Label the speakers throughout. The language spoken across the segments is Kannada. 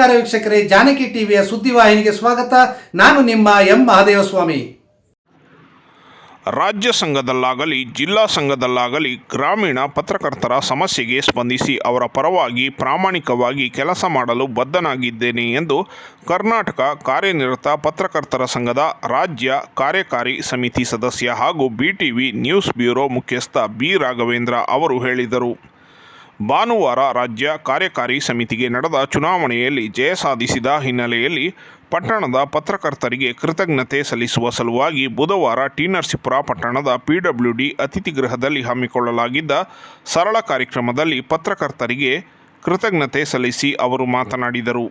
Speaker 1: ನಮಸ್ಕಾರ ವೀಕ್ಷಕರೇ, ಜಾನಕಿ ಟಿವಿಯ ಸುದ್ದಿವಾಹಿನಿಗೆ ಸ್ವಾಗತ. ನಾನು ನಿಮ್ಮ ಎಂ. ಮಹಾದೇವಸ್ವಾಮಿ.
Speaker 2: ರಾಜ್ಯ ಸಂಘದಲ್ಲಾಗಲಿ, ಜಿಲ್ಲಾ ಸಂಘದಲ್ಲಾಗಲಿ ಗ್ರಾಮೀಣ ಪತ್ರಕರ್ತರ ಸಮಸ್ಯೆಗೆ ಸ್ಪಂದಿಸಿ ಅವರ ಪರವಾಗಿ ಪ್ರಾಮಾಣಿಕವಾಗಿ ಕೆಲಸ ಮಾಡಲು ಬದ್ಧನಾಗಿದ್ದೇನೆ ಎಂದು ಕರ್ನಾಟಕ ಕಾರ್ಯನಿರತ ಪತ್ರಕರ್ತರ ಸಂಘದ ರಾಜ್ಯ ಕಾರ್ಯಕಾರಿ ಸಮಿತಿ ಸದಸ್ಯ ಹಾಗೂ ಬಿಟಿವಿ ನ್ಯೂಸ್ ಬ್ಯೂರೋ ಮುಖ್ಯಸ್ಥ ಬಿ ರಾಘವೇಂದ್ರ ಅವರು ಹೇಳಿದರು. ಭಾನುವಾರ ರಾಜ್ಯ ಕಾರ್ಯಕಾರಿ ಸಮಿತಿಗೆ ನಡೆದ ಚುನಾವಣೆಯಲ್ಲಿ ಜಯ ಸಾಧಿಸಿದ ಹಿನ್ನೆಲೆಯಲ್ಲಿ ಪಟ್ಟಣದ ಪತ್ರಕರ್ತರಿಗೆ ಕೃತಜ್ಞತೆ ಸಲ್ಲಿಸುವ ಸಲುವಾಗಿ ಬುಧವಾರ ಟಿ ನರಸೀಪುರ ಪಟ್ಟಣದ ಪಿಡಬ್ಲ್ಯೂಡಿ ಅತಿಥಿ ಗೃಹದಲ್ಲಿ ಹಮ್ಮಿಕೊಳ್ಳಲಾಗಿದ್ದ ಸರಳ ಕಾರ್ಯಕ್ರಮದಲ್ಲಿ ಪತ್ರಕರ್ತರಿಗೆ ಕೃತಜ್ಞತೆ ಸಲ್ಲಿಸಿ ಅವರು ಮಾತನಾಡಿದರು.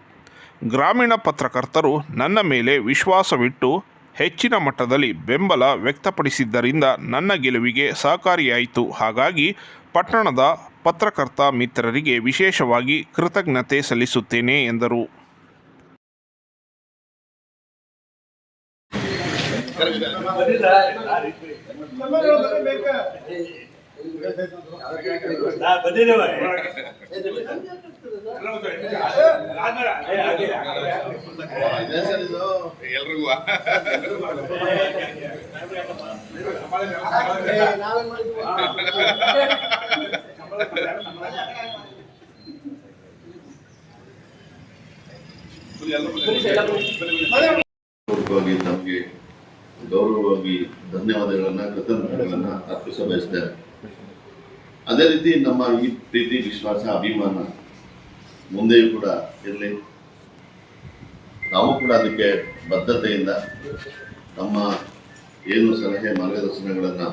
Speaker 2: ಗ್ರಾಮೀಣ ಪತ್ರಕರ್ತರು ನನ್ನ ಮೇಲೆ ವಿಶ್ವಾಸವಿಟ್ಟು ಹೆಚ್ಚಿನ ಮಟ್ಟದಲ್ಲಿ ಬೆಂಬಲ ವ್ಯಕ್ತಪಡಿಸಿದ್ದರಿಂದ ನನ್ನ ಗೆಲುವಿಗೆ ಸಹಕಾರಿಯಾಯಿತು. ಹಾಗಾಗಿ ಪಟ್ಟಣದ ಪತ್ರಕರ್ತ ಮಿತ್ರರಿಗೆ ವಿಶೇಷವಾಗಿ ಕೃತಜ್ಞತೆ ಸಲ್ಲಿಸುತ್ತೇನೆ ಎಂದರು.
Speaker 3: ಎಲ್ರಿಗೂ ತಮಗೆ ಗೌರವವಾಗಿ ಧನ್ಯವಾದಗಳನ್ನ, ಕೃತಜ್ಞತೆಗಳನ್ನ ಅರ್ಪಿಸ ಬಯಸ್ತೇನೆ ಅದೇ ರೀತಿ ನಮ್ಮ ಈ ಪ್ರೀತಿ, ವಿಶ್ವಾಸ, ಅಭಿಮಾನ ಮುಂದೆಯೂ ಕೂಡ ಇರಲಿ. ನಾವು ಕೂಡ ಅದಕ್ಕೆ ಬದ್ಧತೆಯಿಂದ ನಮ್ಮ ಏನು ಸಲಹೆ, ಮಾರ್ಗದರ್ಶನಗಳನ್ನು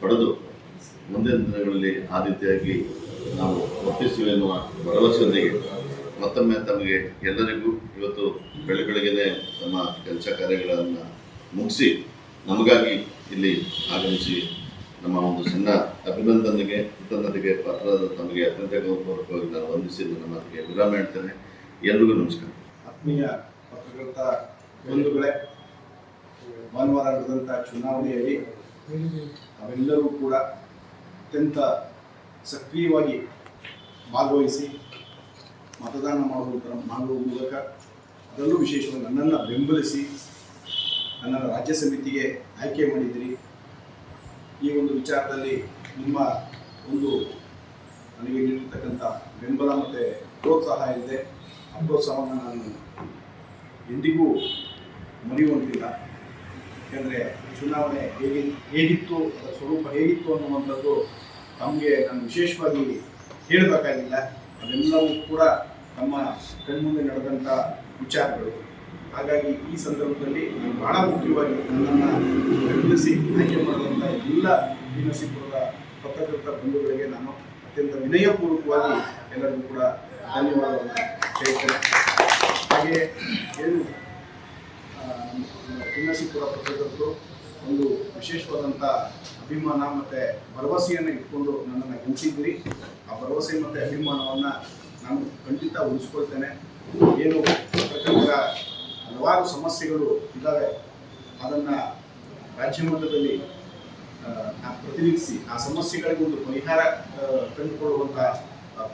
Speaker 3: ಪಡೆದು ಮುಂದಿನ ದಿನಗಳಲ್ಲಿ ಆ ನಾವು ವರ್ತಿಸುವೆ ಎನ್ನುವ ಭರವಸೆಯೊಂದಿಗೆ ಮತ್ತೊಮ್ಮೆ ತಮಗೆ ಎಲ್ಲರಿಗೂ ಇವತ್ತು ಬೆಳೆ ಬೆಳಗ್ಗೆನೆ ತಮ್ಮ ಕೆಲಸ ಕಾರ್ಯಗಳನ್ನು ಮುಗಿಸಿ ನಮಗಾಗಿ ಇಲ್ಲಿ ಆಗಮಿಸಿ ನಮ್ಮ ಒಂದು ಸಣ್ಣ ಅಭಿನಂದನೆಗೆ, ಕೃತಜ್ಞತೆಗೆ ಪಾತ್ರದ ತಮಗೆ ಅತ್ಯಂತ ಗೌರವಪೂರ್ವಕವಾಗಿ ನಾನು ವಂದಿಸಿ ನನ್ನ ಮಾತಿಗೆ ವಿರಾಮ ಹೇಳ್ತೇನೆ. ಎಲ್ರಿಗೂ ನಮಸ್ಕಾರ.
Speaker 4: ಆತ್ಮೀಯ ಪತ್ರಕರ್ತ ಬಂಧುಗಳೇ, ಭಾನುವಾರ ನಡೆದಂಥ ಚುನಾವಣೆಯಲ್ಲಿ ಅವೆಲ್ಲರೂ ಕೂಡ ಅತ್ಯಂತ ಸಕ್ರಿಯವಾಗಿ ಭಾಗವಹಿಸಿ ಮತದಾನ ಮಾಡುವ ಮಾಡುವ ಮೂಲಕ ಅದರಲ್ಲೂ ವಿಶೇಷವಾಗಿ ನನ್ನನ್ನು ಬೆಂಬಲಿಸಿ ನನ್ನನ್ನು ರಾಜ್ಯ ಸಮಿತಿಗೆ ಆಯ್ಕೆ ಮಾಡಿದ್ದೀರಿ. ಈ ಒಂದು ವಿಚಾರದಲ್ಲಿ ನಿಮ್ಮ ಒಂದು ನನಗೆ ನೀಡಿರ್ತಕ್ಕಂಥ ಬೆಂಬಲ ಮತ್ತು ಪ್ರೋತ್ಸಾಹ ಇದೆ. ಆ ಪ್ರೋತ್ಸಾಹವನ್ನು ನಾನು ಎಂದಿಗೂ ಮರೆಯುವಂತಿಲ್ಲ. ಯಾಕೆಂದರೆ ಚುನಾವಣೆ ಹೇಗೆ ಹೇಗಿತ್ತು, ಅದರ ಸ್ವರೂಪ ಹೇಗಿತ್ತು ಅನ್ನುವಂಥದ್ದು ತಮಗೆ ನಾನು ವಿಶೇಷವಾಗಿ ಹೇಳಬೇಕಾಗಿಲ್ಲ. ಅದೆಲ್ಲವೂ ಕೂಡ ನಮ್ಮ ಕಣ್ಮುಂದೆ ನಡೆದಂಥ ವಿಚಾರಗಳು. ಹಾಗಾಗಿ ಈ ಸಂದರ್ಭದಲ್ಲಿ ನಾನು ಬಹಳ ಮುಖ್ಯವಾಗಿ ನನ್ನನ್ನು ಬೆಂಬಲಿಸಿ ಆಯ್ಕೆ ಮಾಡಿದಂಥ ಎಲ್ಲ ನರಸೀಪುರದ ಪತ್ರಕರ್ತ ಬಂಧುಗಳಿಗೆ ನಾನು ಅತ್ಯಂತ ವಿನಯಪೂರ್ವಕವಾಗಿ ಎಲ್ಲರಿಗೂ ಕೂಡ ಧನ್ಯವಾದವನ್ನು ಹೇಳ್ತೇನೆ. ಹಾಗೆ ಏನು ನರಸೀಪುರ ಪತ್ರಕರ್ತರು ಒಂದು ವಿಶೇಷವಾದಂಥ ಅಭಿಮಾನ ಮತ್ತು ಭರವಸೆಯನ್ನು ಇಟ್ಕೊಂಡು ನನ್ನನ್ನು ಗೆಲ್ಲಿಸಿದ್ದೀರಿ ಆ ಭರವಸೆ ಮತ್ತು ಅಭಿಮಾನವನ್ನು ನಾನು ಖಂಡಿತ ಉಳಿಸ್ಕೊಳ್ತೇನೆ. ಏನು ಪ್ರಕರಣದ ಹಲವಾರು ಸಮಸ್ಯೆಗಳು ಇದ್ದಾವೆ. ಅದನ್ನು ರಾಜ್ಯ ಮಟ್ಟದಲ್ಲಿ ಪ್ರತಿನಿಧಿಸಿ ಆ ಸಮಸ್ಯೆಗಳಿಗೆ ಒಂದು ಪರಿಹಾರ ಕಂಡುಕೊಳ್ಳುವಂಥ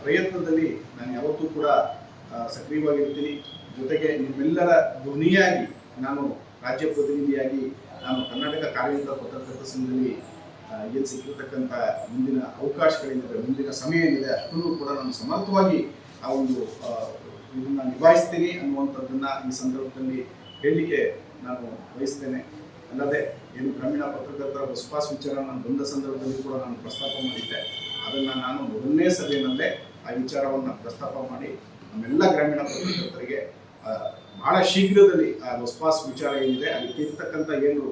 Speaker 4: ಪ್ರಯತ್ನದಲ್ಲಿ ನಾನು ಯಾವತ್ತೂ ಕೂಡ ಸಕ್ರಿಯವಾಗಿರ್ತೀನಿ. ಜೊತೆಗೆ ನಿಮ್ಮೆಲ್ಲರ ಧ್ವನಿಯಾಗಿ ನಾನು ರಾಜ್ಯ ಪ್ರತಿನಿಧಿಯಾಗಿ ನಾನು ಕರ್ನಾಟಕ ಕಾರ್ಯನಿರತ ಪತ್ರಕರ್ತ ಸಂಘದಲ್ಲಿ ಏನು ಸಿಕ್ಕಿರ್ತಕ್ಕಂಥ ಮುಂದಿನ ಅವಕಾಶಗಳೇನಿದೆ ಮುಂದಿನ ಸಮಯ ಏನಿದೆ ಅಷ್ಟನ್ನು ಕೂಡ ನಾನು ಸಮರ್ಥವಾಗಿ ಆ ಒಂದು ಇದನ್ನು ನಿಭಾಯಿಸ್ತೀನಿ ಅನ್ನುವಂಥದ್ದನ್ನು ಈ ಸಂದರ್ಭದಲ್ಲಿ ಹೇಳಲಿಕ್ಕೆ ನಾನು ಬಯಸ್ತೇನೆ ಅಲ್ಲದೆ ಏನು ಗ್ರಾಮೀಣ ಪತ್ರಕರ್ತರ ಬಸ್ಪಾಸ್ ವಿಚಾರ ನಾನು ಬಂದ ಸಂದರ್ಭದಲ್ಲಿ ಕೂಡ ನಾನು ಪ್ರಸ್ತಾಪ ಮಾಡಿದ್ದೆ. ಅದನ್ನು ನಾನು ಮೊದಲನೇ ಸಭೆಯಲ್ಲೇ ಆ ವಿಚಾರವನ್ನು ಪ್ರಸ್ತಾಪ ಮಾಡಿ ನಮ್ಮೆಲ್ಲ ಗ್ರಾಮೀಣ ಪತ್ರಕರ್ತರಿಗೆ ಬಹಳ ಶೀಘ್ರದಲ್ಲಿ ಆ ಬಸ್ಪಾಸ್ ವಿಚಾರ ಏನಿದೆ ಅದಕ್ಕೆ ಇರ್ತಕ್ಕಂಥ ಏನು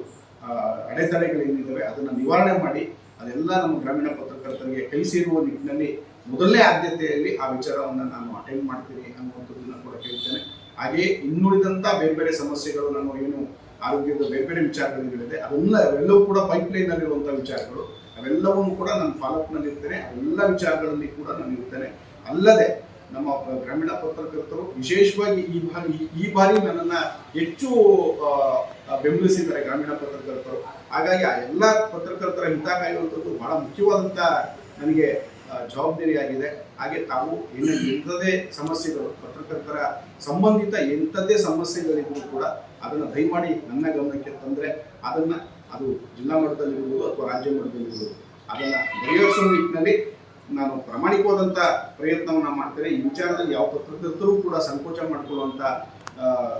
Speaker 4: ಅಡೆತಡೆಗಳೇನಿದ್ದಾವೆ ಅದನ್ನು ನಿವಾರಣೆ ಮಾಡಿ, ಅದೆಲ್ಲ ನಮ್ಮ ಗ್ರಾಮೀಣ ಪತ್ರಕರ್ತರಿಗೆ ಕೈ ನಿಟ್ಟಿನಲ್ಲಿ ಮೊದಲನೇ ಆದ್ಯತೆಯಲ್ಲಿ ಆ ವಿಚಾರವನ್ನು ನಾನು ಅಟೆಂಡ್ ಮಾಡ್ತೀನಿ ಅನ್ನುವಂಥದ್ದನ್ನು ಕೂಡ ಕೇಳ್ತೇನೆ. ಹಾಗೆಯೇ ಇನ್ನುಳಿದಂಥ ಬೇರೆ ಬೇರೆ ಸಮಸ್ಯೆಗಳು ನಾನು ಏನು ಆರೋಗ್ಯದ ಬೇರೆ ಬೇರೆ ವಿಚಾರಗಳಿದೆ, ಅದೆಲ್ಲ ಅವೆಲ್ಲವೂ ಕೂಡ ಪೈಪ್ಲೈನ್ ಅಲ್ಲಿರುವಂಥ ವಿಚಾರಗಳು, ಅವೆಲ್ಲವನ್ನೂ ಕೂಡ ನಾನು ಫಾಲೋಅಪ್ನಲ್ಲಿ ಇರ್ತೇನೆ ಅವೆಲ್ಲ ವಿಚಾರಗಳಲ್ಲಿ ಕೂಡ ನಾನು ಇರ್ತೇನೆ. ಅಲ್ಲದೆ ನಮ್ಮ ಗ್ರಾಮೀಣ ಪತ್ರಕರ್ತರು ವಿಶೇಷವಾಗಿ ಈ ಬಾರಿ ಈ ಬಾರಿ ನನ್ನನ್ನು ಹೆಚ್ಚು ಬೆಂಬಲಿಸಿದ್ದಾರೆ ಗ್ರಾಮೀಣ ಪತ್ರಕರ್ತರು. ಹಾಗಾಗಿ ಆ ಎಲ್ಲ ಪತ್ರಕರ್ತರ ಹಿತ ಕಾಯುವಂಥದ್ದು ಬಹಳ ಮುಖ್ಯವಾದಂಥ ನನಗೆ ಜವಾಬ್ದಾರಿಯಾಗಿದೆ. ಹಾಗೆ ತಾವು ಏನು ಎಂಥದೇ ಸಮಸ್ಯೆಗಳು, ಪತ್ರಕರ್ತರ ಸಂಬಂಧಿತ ಎಂಥದ್ದೇ ಸಮಸ್ಯೆಗಳಿಗೂ ಕೂಡ ಅದನ್ನು ದಯಮಾಡಿ ನನ್ನ ಗಮನಕ್ಕೆ ತಂದರೆ ಅದನ್ನ ಅದು ಜಿಲ್ಲಾ ಮಟ್ಟದಲ್ಲಿರ್ಬೋದು ಅಥವಾ ರಾಜ್ಯ ಮಟ್ಟದಲ್ಲಿರ್ಬೋದು, ಅದನ್ನ ಬಗೆಹರಿಸೋ ನಿಟ್ಟಿನಲ್ಲಿ ನಾನು ಪ್ರಾಮಾಣಿಕವಾದಂಥ ಪ್ರಯತ್ನವನ್ನು ಮಾಡ್ತೇನೆ. ಈ ವಿಚಾರದಲ್ಲಿ ಯಾವ ಪತ್ರಕರ್ತರು ಕೂಡ ಸಂಕೋಚ ಮಾಡಿಕೊಳ್ಳುವಂಥ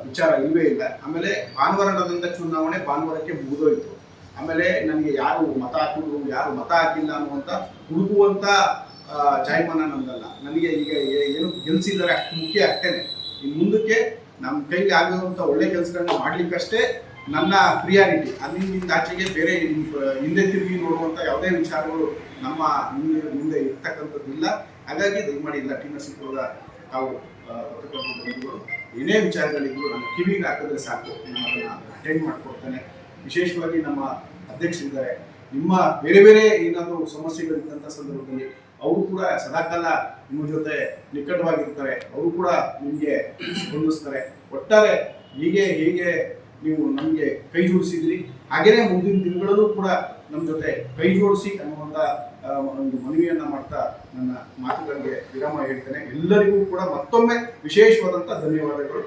Speaker 4: ವಿಚಾರ ಇಲ್ಲವೇ ಇಲ್ಲ. ಆಮೇಲೆ ಭಾನುವಾರ ನಡೆದಂಥ ಚುನಾವಣೆ ಭಾನುವಾರಕ್ಕೆ ಮುಗಿದೋಯ್ತು. ಆಮೇಲೆ ನನಗೆ ಯಾರು ಮತ ಹಾಕಿದ್ರು, ಯಾರು ಮತ ಹಾಕಿಲ್ಲ ಅನ್ನುವಂಥ ಹುಡುಕುವಂಥ ಜಾಯಮಾನ ನನ್ನದಲ್ಲ ನನಗೆ ಈಗ ಏನು ಗೆಲ್ಸಿದ್ದಾರೆ ಅಷ್ಟು ಮುಖ್ಯ ಆಗ್ತೇನೆ ಇನ್ನು ಮುಂದಕ್ಕೆ ನಮ್ಮ ಕೈಗೆ ಆಗಿರುವಂಥ ಒಳ್ಳೆ ಕೆಲಸಗಳನ್ನ ಮಾಡ್ಲಿಕ್ಕಷ್ಟೇ ನನ್ನ ಪ್ರಿಯಾರಿಟಿ ಅಲ್ಲಿಂದ ಆಚೆಗೆ ಬೇರೆ ಹಿಂದೆ ತಿರುಗಿ ನೋಡುವಂಥ ಯಾವುದೇ ವಿಚಾರಗಳು ನಮ್ಮ ಮುಂದೆ ಮುಂದೆ ಇರ್ತಕ್ಕಂಥದ್ದಿಲ್ಲ. ಹಾಗಾಗಿ ದಯಮಾಡಿ ಇಲ್ಲ ಟಿ ನರಸೀಪುರದ ತಾವು ಏನೇ ವಿಚಾರಗಳಿದ್ರು ನನ್ನ ಕಿವಿಗೆ ಹಾಕಿದ್ರೆ ಸಾಕು. ನಾನು ಅಟೆಂಡ್ ಮಾಡಿಕೊಡ್ತೇನೆ. ವಿಶೇಷವಾಗಿ ನಮ್ಮ ಅಧ್ಯಕ್ಷರಿದ್ದಾರೆ. ನಿಮ್ಮ ಬೇರೆ ಬೇರೆ ಏನಾದರೂ ಸಮಸ್ಯೆಗಳಿದ್ದಂಥ ಸಂದರ್ಭದಲ್ಲಿ ಅವರು ಕೂಡ ಸದಾಕಾಲ ನಿಮ್ಮ ಜೊತೆ ನಿಕಟವಾಗಿರ್ತಾರೆ. ಅವರು ಕೂಡ ನಿಮಗೆ ಸ್ಪಂದಿಸ್ತಾರೆ. ಒಟ್ಟಾರೆ ಹೀಗೆ, ಹೇಗೆ ನೀವು ನಮಗೆ ಕೈ ಜೋಡಿಸಿದ್ರಿ. ಹಾಗೇನೆ ಮುಂದಿನ ದಿನಗಳಲ್ಲೂ ಕೂಡ ನಮ್ಮ ಜೊತೆ ಕೈ ಜೋಡಿಸಿ ಅನ್ನುವಂಥ ಒಂದು ಮನವಿಯನ್ನ ಮಾಡ್ತಾ ನನ್ನ ಮಾತುಗಳಿಗೆ ವಿರಾಮ ಹೇಳ್ತೇನೆ. ಎಲ್ಲರಿಗೂ ಕೂಡ ಮತ್ತೊಮ್ಮೆ ವಿಶೇಷವಾದಂಥ ಧನ್ಯವಾದಗಳು.